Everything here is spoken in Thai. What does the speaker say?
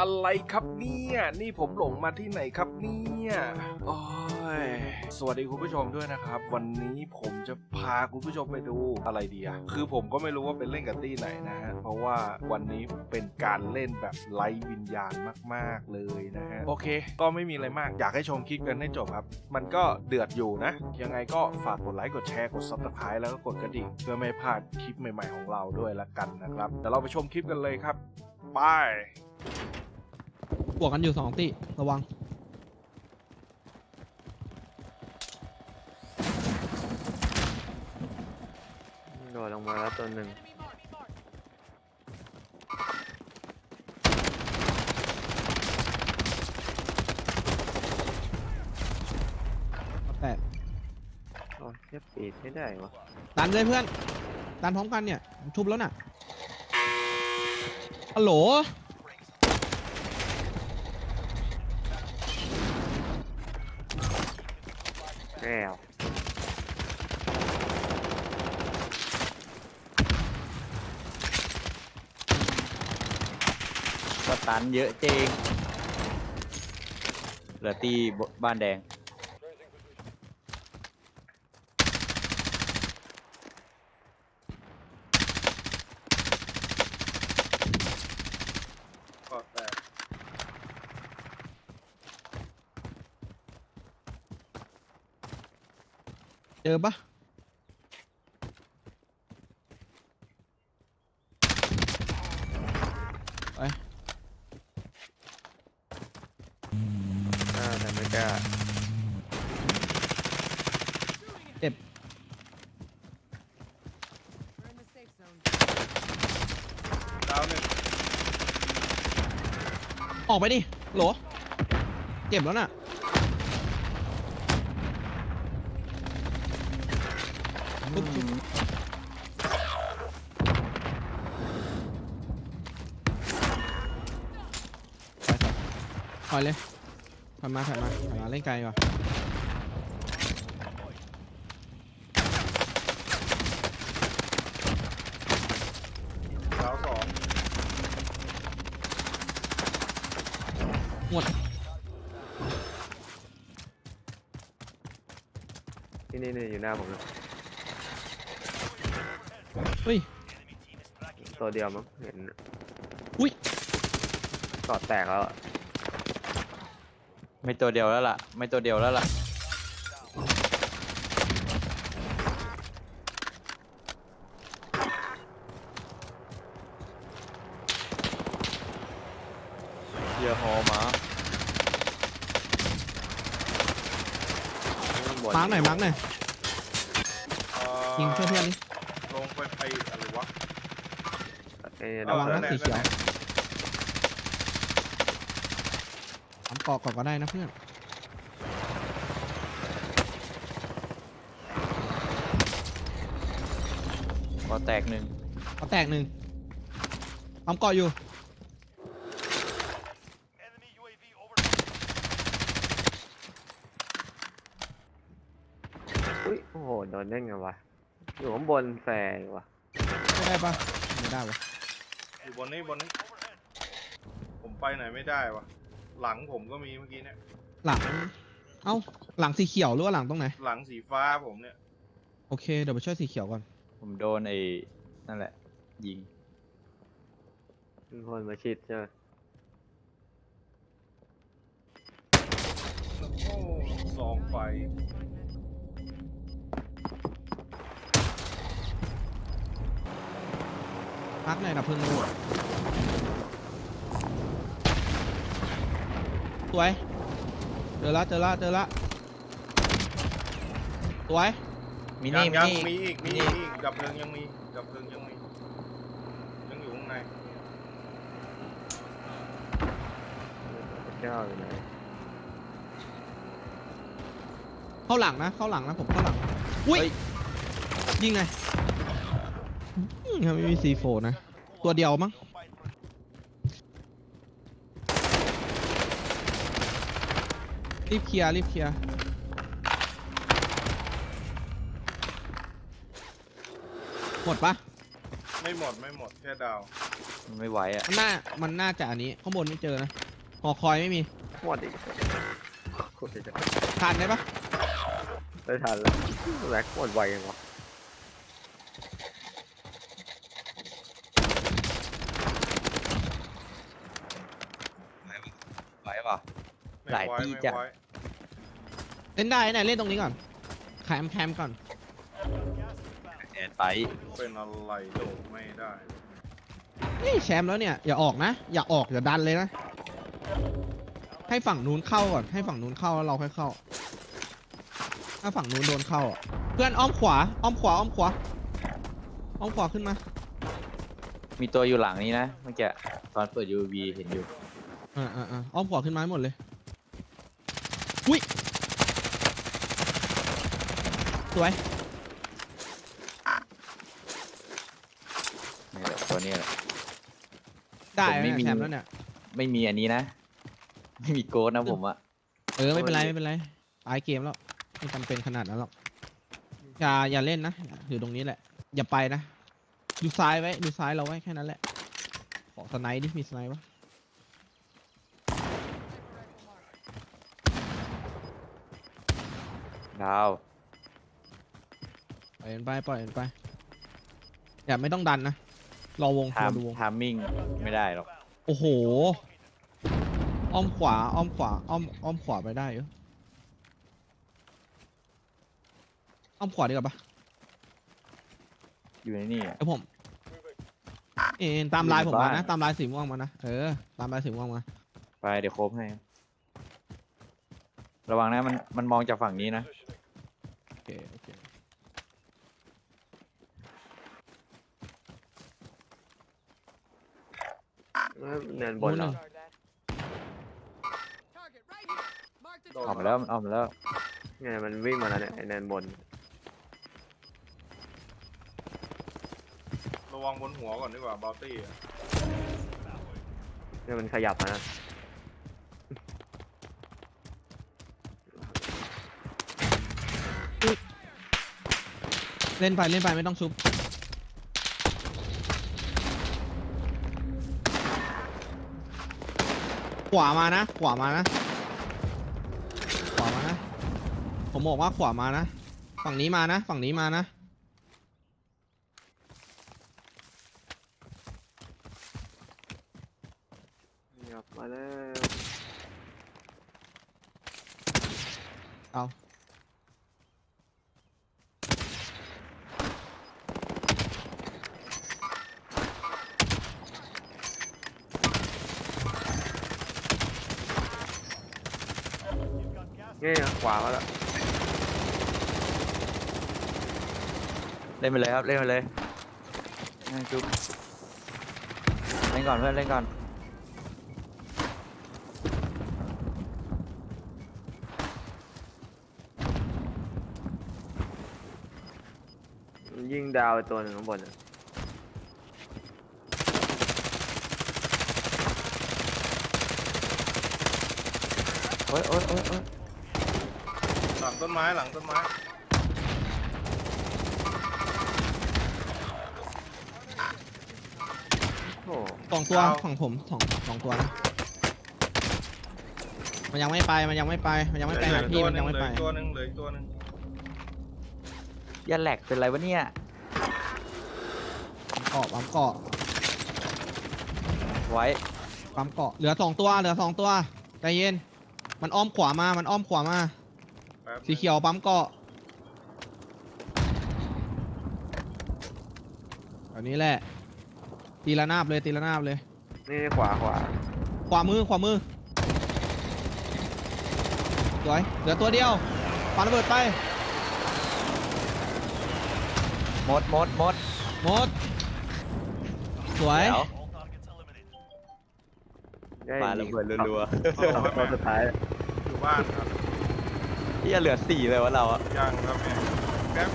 อะไรครับเนี่ยนี่ผมหลงมาที่ไหนครับเนี่ยโอ้ยสวัสดีคุณผู้ชมด้วยนะครับ วันนี้ผมจะพาคุณผู้ชมไปดูอะไรดีอะคือผมก็ไม่รู้ว่าเป็นเล่นกับตี้ไหนนะฮะเพราะว่าวันนี้เป็นการเล่นแบบไร้วิญญาณมาก ๆเลยนะฮะโอเค ก็ไม่มีอะไรมากอยากให้ชมคลิปกันให้จบครับ มันก็เดือดอยู่นะ ยังไงก็ฝากกดไลค์กดแชร์กด subscribe แล้วก็กดกระดิ่งเพื่อไม่พลาดคลิปใหม่ๆของเราด้วยละกันนะครับเดี๋ยวเราไปชมคลิปกันเลยครับไป บวกกันอยู่สองตีระวัง โดดลงมาแล้วตัวหนึ่งแต่โอ้ยแค่ปีดไม่ได้วะดันเลยเพื่อน ดันพร้อมกันเนี่ย ชุบแล้วน่ะฮัลโหล แก้วสตันเยอะจริงเหลือตีบ้านแดง ก็แต่ เจอปะไปกล้าแต่ไม่กล้าเจ็บ We're in the safe zone. ดาวหนึ่งออกไปดิโหลเจ็บแล้วน่ะ ถอยเลยถอยมาถอยมาถอยมาเล่นไกลก่อนดาวสองหมดที่นี่นี่อยู่หน้าผมเลยเฮ้ยตัวเดียวมั้งเห็นอุ้ยกอดแตกแล้วอะ ไม่ตัวเดียวแล้วล่ะ ไม่ตัวเดียวแล้วล่ะเยอะหอหมาข้างบนมาร์กหน่อยมาร์กหน่อยเอ่อยิงช่วยเพื่อนดิ ลงไปไปอะไรวะ เอ้ยระวังเออนะแๆสีเขียว แๆ ทำกอกก่อนก็ได้นะเพื่อนพอแตกหนึ่งเอาแตกหนึ่งทำเกาะอยู่อุ้ยโอ้โหโดนได้ไงวะ อยู่ข้างบนแฟร์อยู่วะไม่ได้ปะไม่ได้วะอยู่บนนี้บนนี้ ผมไปไหนไม่ได้วะ หลังผมก็มีเมื่อกี้เนี่ย หลัง เอ้า หลังสีเขียวหรือว่าหลังตรงไหน หลังสีฟ้าผมเนี่ย โอเค เดี๋ยวไปช่วยสีเขียวก่อน ผมโดนไอ้นั่นแหละ ยิง มีคนมาชิดใช่ไหมโอ้ซองไฟ พักหน่อยดับเพลิงหมด สวย เจอละเจอละเจอละสวยมิยันี่งมิยังนี่มีอีกมีมิอีนี่กดับเพลิงยังมีดับเพลิงยังมียังอยู่ข้างในเจ้าอยู่ไหนเข้าหลังนะ เข้าหลังนะผมเข้าหลัง อุ้ยเฮ้ยยิงไงอืมทำไมไม่มีซีโฟนะ ตัวเดียวมั้ง รีบเคลียร์รีบเคลียร์หมดปะไม่หมดไม่หมดแค่ดาว มันไม่ไหวอะมันน่ามันน่าจะอันนี้ข้างบนไม่เจอนะหอคอยไม่มีหมดอีกโคตรจะทานได้ปะไม่ทันแล้วแร็กหมดไวยังวะ ไหวป่ะ หลายที่จัดไม่ไหวเล่นได้นะเล่นตรงนี้ก่อนแคมป์แคมป์ก่อนแอนไปเป็นอะไรโดดไม่ได้นี่แชมป์แล้วเนี่ยอย่าออกนะ อย่าออกอย่าดันเลยนะ ให้ฝั่งนู้นเข้าก่อนให้ฝั่งนู้นเข้าแล้วเราค่อยเข้า ถ้าฝั่งนู้นโดนเข้าอะเพื่อนอ้อมขวาอ้อมขวาอ้อมขวาอ้อมขวาขึ้นมา มีตัวอยู่หลังนี้นะเมื่อกี้ตอนเปิด UV เห็นอยู่อ่าอ่าอ่าอ้อมขวาขึ้นมาให้หมดเลย อุ้ย สวย นี่แหละตัวนี้แหละ ได้ผมไม่นะมีแชมป์แล้วเนี่ย ไม่มีอันนี้นะ ไม่มีโกดนะผมอะ เออไม่เป็นไรไม่เป็นไรตายเกมแล้วไม่จำเป็นขนาดนั้นหรอกอย่าอย่าเล่นนะอยู่ตรงนี้แหละ อย่าไปนะ ดูซ้ายไว้ดูซ้ายเราไว้แค่นั้นแหละขอสไนด์ดิมีสไนด์ปะ ดาวปล่อยมันไปปล่อยมันไปอย่าไม่ต้องดันนะรอวงทารอดูวงทามมิ่งไม่ได้หรอกโอ้โห อ้อมขวาอ้อมขวาอ้อมอ้อมขวาไปได้เหรออ้อมขวาดีกว่าปะอยู่ในนี่อะเดี๋ยวผมเอ็นตามลายผมมาอยู่ในนะบ้านตามลายสีม่วงมานะเออตามลายสีม่วงมาไปเดี๋ยวโคบให้ ระวังนะมันมันมองจากฝั่งนี้นะ โอเค โอเค เนินบนนู้นหแล้นึ่วง Target right here. Marked the ออกมาแล้วมันออกมาแล้วไงมันวิ่งมาแล้วเนี่ยไอ้เนินบน ระวังบนหัวก่อนดีกว่าบอลตี้อะเนี่ยมันขยับมานะเล่นไปเล่นไปไม่ต้องชุบ ขวามานะ ขวามานะ ขวามานะ ผมบอกว่าขวามานะ ฝั่งนี้มานะ ฝั่งนี้มานะขยับมาแล้วเอา นี่ยขวามาแล้วเล่นไปเลยครับ เล่นไปเลยนั่งจุ๊บเล่นก่อนเพื่อน เล่นก่อน มันยิงดาวไปตัวหนึ่งข้างบนอะโอ๊ยโอ๊ยโอ๊ยโอ๊ยหลัง ต้นไม้หลังต้นไม้ โอ้สองตัวของผมสองสองตัวนะมันยังไม่ไปมันยังไม่ไปมันยังไม่ไปเหลืหาอพี่ตัวมันหนึ่ยังงไม่เหลืไปออกตัวหนึ่งเหลืออีกตัวหนึ่งอย่าแหลกเป็นไรวะเนี่ยเกาะปั๊มเกาะไว้ปั๊มเกาะเหลือสองตัวเหลือสองตัวใจเย็น มันอ้อมขวามามันอ้อมขวามาแป๊บ สีเขียวปั๊มเกาะอันนี้แหละ ตีละนาบเลยตีละนาบเลย นี่ขวาขวาขวามือขวามือสวยเหลือตัวเดียวปาระเบิดไปหมดหมดหมดหมดสวย เดี๋ยวได้ปาระเบิดรัวสองตัวสุดท้ายอยู่บ้านครับๆ ที่เหลือสี่เลยวะเราอะยังครับแม่แป๊บ